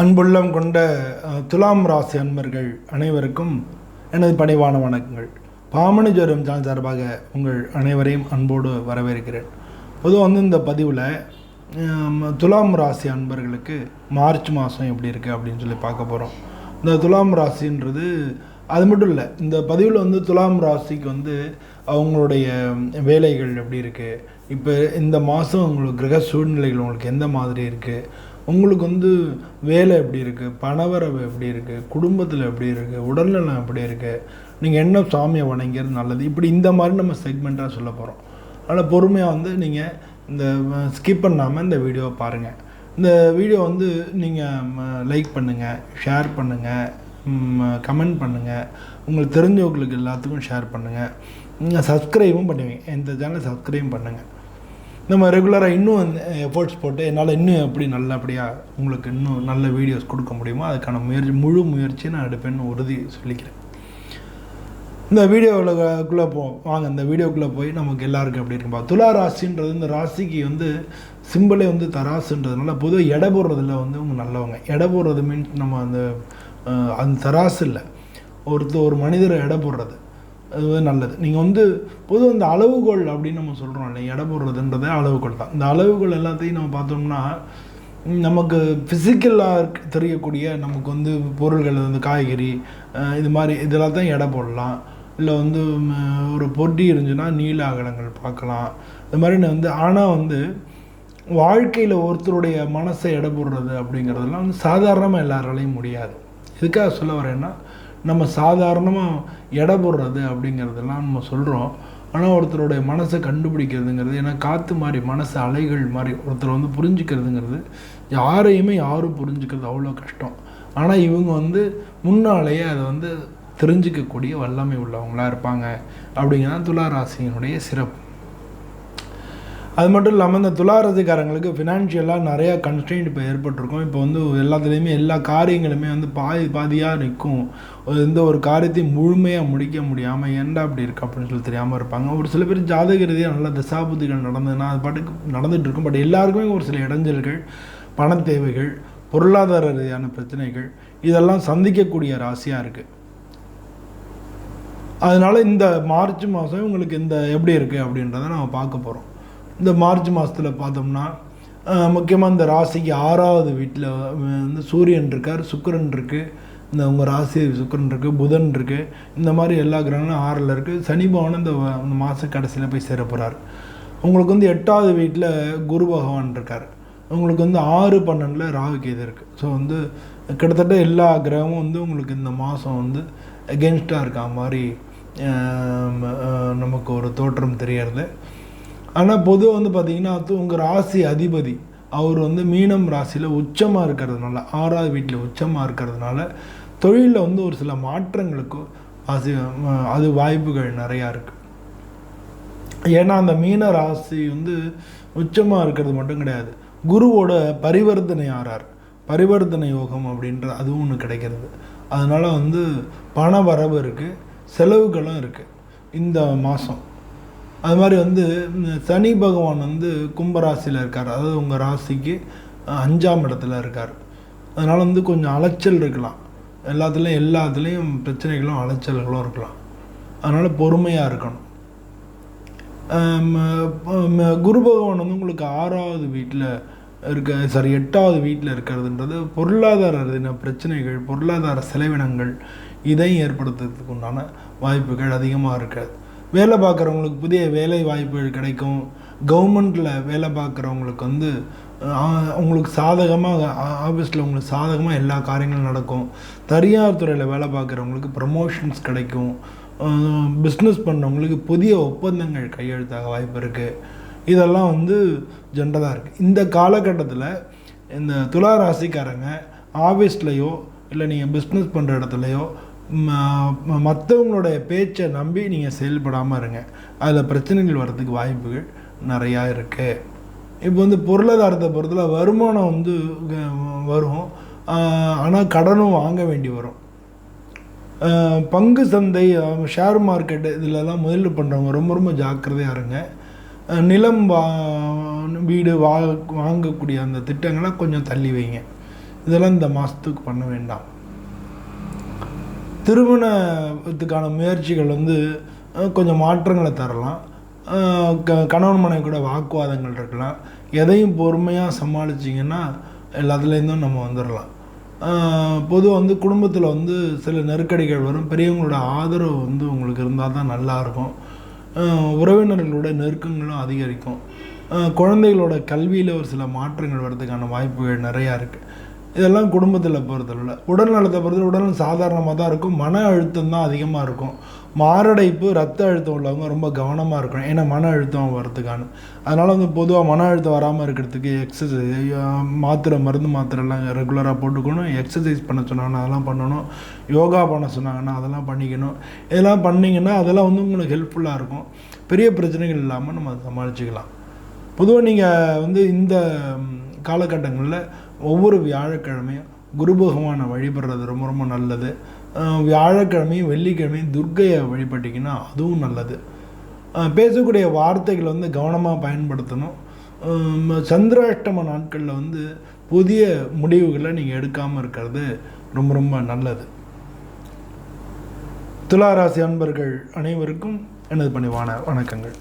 அன்புள்ளம் கொண்ட துலாம் ராசி அன்பர்கள் அனைவருக்கும் எனது பணிவான வணக்கங்கள். பாமணி ஜோரம் சேனல் சார்பாக உங்கள் அனைவரையும் அன்போடு வரவேற்கிறேன். பொதுவாக வந்து இந்த பதிவில் துலாம் ராசி அன்பர்களுக்கு மார்ச் மாதம் எப்படி இருக்குது அப்படின்னு சொல்லி பார்க்க போகிறோம் இந்த துலாம் ராசின்றது அது மட்டும் இல்லை இந்த பதிவில் வந்து துலாம் ராசிக்கு வந்து அவங்களுடைய வேலைகள் எப்படி இருக்குது இப்போ இந்த மாதம் உங்களுக்கு கிரக சூழ்நிலைகள் உங்களுக்கு எந்த மாதிரி இருக்குது உங்களுக்கு வந்து வேலை எப்படி இருக்குது பணவரவு எப்படி இருக்குது குடும்பத்தில் எப்படி இருக்குது உடல்நலம் எப்படி இருக்குது நீங்கள் என்ன சாமியை வணங்கிறது நல்லது? இப்படி இந்த மாதிரி நம்ம செக்மெண்ட்டாக சொல்ல போகிறோம் அதனால் பொறுமையாக வந்து நீங்கள் இந்த ஸ்கிப் பண்ணாமல் இந்த வீடியோவை பாருங்கள் இந்த வீடியோ வந்து நீங்கள் லைக் பண்ணுங்கள் ஷேர் பண்ணுங்கள் கமெண்ட் பண்ணுங்கள் உங்களுக்கு தெரிஞ்சவங்களுக்கு எல்லாத்துக்கும் ஷேர் பண்ணுங்கள் நீங்கள் சப்ஸ்கிரைபும் பண்ணுவீங்க. இந்த சேனலை சப்ஸ்கிரைப் பண்ணுங்கள் நம்ம ரெகுலராக இன்னும் எஃபர்ட்ஸ் போட்டு என்னால் இன்னும் எப்படி நல்லபடியாக உங்களுக்கு இன்னும் நல்ல வீடியோஸ் கொடுக்க முடியுமோ அதுக்கான முயற்சி முழு முயற்சியை நான் எடுப்பேன்னு உறுதி சொல்லிக்கிறேன். இந்த வீடியோவுக்குள்ளே போ வாங்க இந்த வீடியோக்குள்ளே போய் நமக்கு எல்லாருக்கும் எப்படி இருக்கும்பா துலா ராசின்றது இந்த ராசிக்கு வந்து சிம்பிளே வந்து தராசுன்றதுனால பொதுவாக எடை போடுறதுல வந்து அவங்க நல்லவங்க. எடை போடுறது மீன்ஸ் நம்ம அந்த அந்த தராசு இல்லை. ஒருத்தர் ஒரு மனிதரை எடை போடுறது. அது வந்து நல்லது. நீங்கள் வந்து பொதுவாக இந்த அளவுகோல் அப்படின்னு நம்ம சொல்கிறோம் இல்லை எடை போடுறதுன்றதே அளவுகோல் தான். இந்த அளவுகோல் எல்லாத்தையும் நம்ம பார்த்தோம்னா நமக்கு ஃபிசிக்கலாக தெரியக்கூடிய நமக்கு வந்து பொருள்கள் வந்து காய்கறி இது மாதிரி இதெல்லாம் தான் எடை போடலாம். இல்லை வந்து ஒரு பொட்டி இருந்துச்சுன்னா நீல அகலங்கள் பார்க்கலாம். இது மாதிரி வந்து ஆனால் வந்து வாழ்க்கையில் ஒருத்தருடைய மனசை எடை போடுறது அப்படிங்கிறதெல்லாம் வந்து சாதாரணமாக எல்லாராலையும் முடியாது. இதுக்காக சொல்ல வரேன்னா நம்ம சாதாரணமாக எடை போடுறது அப்படிங்கிறதெல்லாம் நம்ம சொல்கிறோம் ஆனால் ஒருத்தருடைய மனசை கண்டுபிடிக்கிறதுங்கிறது ஏன்னா காற்று மாதிரி மனசு அலைகள் மாதிரி ஒருத்தரை வந்து புரிஞ்சுக்கிறதுங்கிறது யாரையுமே யாரும் புரிஞ்சுக்கிறது அவ்வளோ கஷ்டம். ஆனால் இவங்க வந்து முன்னாலேயே அதை வந்து தெரிஞ்சிக்கக்கூடிய வல்லமை உள்ளவங்களாக இருப்பாங்க. அப்படிங்கிறதான் துளாராசியினுடைய சிறப்பு. அது மட்டும் இல்லாமல் இந்த துளாரதிகாரங்களுக்கு ஃபினான்ஷியலாக நிறையா கன்ஸ்டெயின்ட் இப்போ ஏற்பட்டிருக்கும். இப்போ வந்து எல்லாத்துலேயுமே எல்லா காரியங்களுமே வந்து பாதி பாதியாக நிற்கும். எந்த ஒரு காரியத்தையும் முழுமையாக முடிக்க முடியாமல் ஏன்டா அப்படி இருக்கு அப்படின்னு சொல்லி தெரியாமல் இருப்பாங்க. ஒரு சில பேர் ஜாதக ரீதியாக நல்ல தசாபுத்திகள் நடந்ததுன்னா அது பாட்டுக்கு நடந்துகிட்டு இருக்கும். பட் எல்லாருக்குமே ஒரு சில இடைஞ்சல்கள் பண தேவைகள் பொருளாதார ரீதியான பிரச்சனைகள் இதெல்லாம் சந்திக்கக்கூடிய ராசியாக இருக்குது அதனால் இந்த மார்ச் மாதம் உங்களுக்கு இந்த எப்படி இருக்குது அப்படின்றத நம்ம பார்க்க போகிறோம் இந்த மார்ச் மாதத்தில் பார்த்தோம்னா முக்கியமாக இந்த ராசிக்கு ஆறாவது வீட்டில் வந்து சூரியன் இருக்கார் சுக்கரன் இருக்குது இந்த உங்கள் ராசி சுக்கரன் இருக்குது புதன் இருக்குது இந்த மாதிரி எல்லா கிரகங்களும் ஆறில் இருக்குது சனி பகவான் இந்த மாத கடைசியில் போய் சேரப்போகிறார் உங்களுக்கு வந்து எட்டாவது வீட்டில் குரு பகவான் இருக்கார். உங்களுக்கு வந்து ஆறு பன்னெண்டில் ராகு கேது இருக்குது ஸோ வந்து கிட்டத்தட்ட எல்லா கிரகமும் வந்து உங்களுக்கு இந்த மாதம் வந்து எகென்ஸ்டாக இருக்கா மாதிரி நமக்கு ஒரு தோற்றம் தெரியறது. ஆனால் பொதுவாக வந்து பார்த்தீங்கன்னா உங்கள் ராசி அதிபதி அவர் வந்து மீனம் ராசியில் உச்சமாக இருக்கிறதுனால ஆறாவது வீட்டில் உச்சமாக இருக்கிறதுனால தொழிலில் வந்து ஒரு சில மாற்றங்களுக்கும் அது அது வாய்ப்புகள் நிறையா இருக்குது ஏன்னா அந்த மீன ராசி வந்து உச்சமாக இருக்கிறது மட்டும் கிடையாது. குருவோட பரிவர்த்தனை ஆறார். பரிவர்த்தனை யோகம் அப்படின்ற அதுவும் ஒன்று கிடைக்கிறது. அதனால் வந்து பண வரவு இருக்குது செலவுகளும் இருக்குது இந்த மாதம் அது மாதிரி வந்து சனி பகவான் வந்து கும்பராசியில் இருக்கார். அதாவது உங்கள் ராசிக்கு அஞ்சாம் இடத்துல இருக்கார். அதனால் வந்து கொஞ்சம் அலைச்சல் இருக்கலாம். எல்லாத்துலேயும் எல்லாத்துலேயும் பிரச்சனைகளும் அலைச்சல்களும் இருக்கலாம். அதனால் பொறுமையாக இருக்கணும். குரு பகவான் வந்து உங்களுக்கு ஆறாவது வீட்டில் இருக்க சாரி எட்டாவது வீட்டில் இருக்கிறதுன்றது பொருளாதார ரீதியான பிரச்சனைகள் பொருளாதார செலவினங்கள் இதையும் ஏற்படுத்துறதுக்கு உண்டான வாய்ப்புகள் அதிகமாக இருக்காது. வேலை பார்க்குறவங்களுக்கு புதிய வேலை வாய்ப்புகள் கிடைக்கும். கவர்மெண்ட்டில் வேலை பார்க்குறவங்களுக்கு வந்து உங்களுக்கு சாதகமாக ஆஃபீஸில் உங்களுக்கு சாதகமாக எல்லா காரியங்களும் நடக்கும். தனியார் துறையில் வேலை பார்க்குறவங்களுக்கு ப்ரமோஷன்ஸ் கிடைக்கும். பிஸ்னஸ் பண்ணுறவங்களுக்கு புதிய ஒப்பந்தங்கள் கையெழுத்தாக வாய்ப்பு இருக்குது இதெல்லாம் வந்து ஜென்ரலாக இருக்குது இந்த காலகட்டத்தில் இந்த துலா ராசிக்காரங்க ஆஃபீஸ்லேயோ இல்லை நீங்கள் பிஸ்னஸ் பண்ணுற இடத்துலையோ மற்றவங்களுடைய பேச்சை நம்பி நீங்கள் செயல்படாமல் இருங்க. அதில் பிரச்சனைகள் வர்றதுக்கு வாய்ப்புகள் நிறையா இருக்குது இப்போ வந்து பொருளாதாரத்தை பொறுத்தல வருமானம் வந்து வரும். ஆனால் கடனும் வாங்க வேண்டி வரும். பங்கு சந்தை ஷேர் மார்க்கெட்டு இதிலெல்லாம் முதலீடு பண்ணுறவங்க ரொம்ப ரொம்ப ஜாக்கிரதையாக இருங்க. நிலம் வா வீடு வா வாங்கக்கூடிய அந்த திட்டங்களை கொஞ்சம் தள்ளி வைங்க. இதெல்லாம் இந்த மாதத்துக்கு பண்ண வேண்டாம். திருமணத்துக்கான முயற்சிகள் வந்து கொஞ்சம் மாற்றங்களை தரலாம். க கணவன் மனைவி கூட வாக்குவாதங்கள் இருக்கலாம். எதையும் பொறுமையாக சமாளிச்சிங்கன்னா எல்லாத்துலேருந்தும் நம்ம வந்துடலாம் பொதுவாக வந்து குடும்பத்தில் வந்து சில நெருக்கடிகள் வரும். பெரியவங்களோட ஆதரவு வந்து உங்களுக்கு இருந்தால் தான் நல்லாயிருக்கும் உறவினர்களோட நெருக்கங்களும் அதிகரிக்கும். குழந்தைகளோட கல்வியில் ஒரு சில மாற்றங்கள் வர்றதுக்கான வாய்ப்புகள் நிறையா இருக்குது இதெல்லாம் குடும்பத்தில் பொறுத்தளவில் உடல் நலத்தை பொறுத்தவரை உடல் சாதாரணமாக தான் இருக்கும். மன அழுத்தம் தான் அதிகமாக இருக்கும். மாரடைப்பு ரத்த அழுத்தம் உள்ளவங்க ரொம்ப கவனமாக இருக்கணும். ஏன்னா மன அழுத்தம் வரதுக்கான அதனால் வந்து பொதுவாக மன அழுத்தம் வராமல் இருக்கிறதுக்கு எக்ஸசைஸ் மாத்திரை மருந்து மாத்திரைலாம் ரெகுலராக போட்டுக்கணும். எக்ஸசைஸ் பண்ண சொன்னாங்கன்னா அதெல்லாம் பண்ணணும். யோகா பண்ண சொன்னாங்கன்னா அதெல்லாம் பண்ணிக்கணும். இதெல்லாம் பண்ணிங்கன்னா அதெல்லாம் வந்து உங்களுக்கு ஹெல்ப்ஃபுல்லாக இருக்கும். பெரிய பிரச்சனைகள் இல்லாமல் நம்ம அதை சமாளிச்சுக்கலாம். பொதுவாக நீங்கள் வந்து இந்த காலகட்டங்களில் ஒவ்வொரு வியாழக்கிழமையும் குரு பகவானை வழிபடுறது ரொம்ப ரொம்ப நல்லது. வியாழக்கிழமையும் வெள்ளிக்கிழமையும் துர்க்கையை வழிபட்டிங்கன்னா அதுவும் நல்லது. பேசக்கூடிய வார்த்தைகளை வந்து கவனமாக பயன்படுத்தணும். சந்திராஷ்டம நாட்களில் வந்து புதிய முடிவுகளை நீங்கள் எடுக்காமல் இருக்கிறது ரொம்ப ரொம்ப நல்லது. துளாராசி அன்பர்கள் அனைவருக்கும் எனது பணிவான வணக்கங்கள்.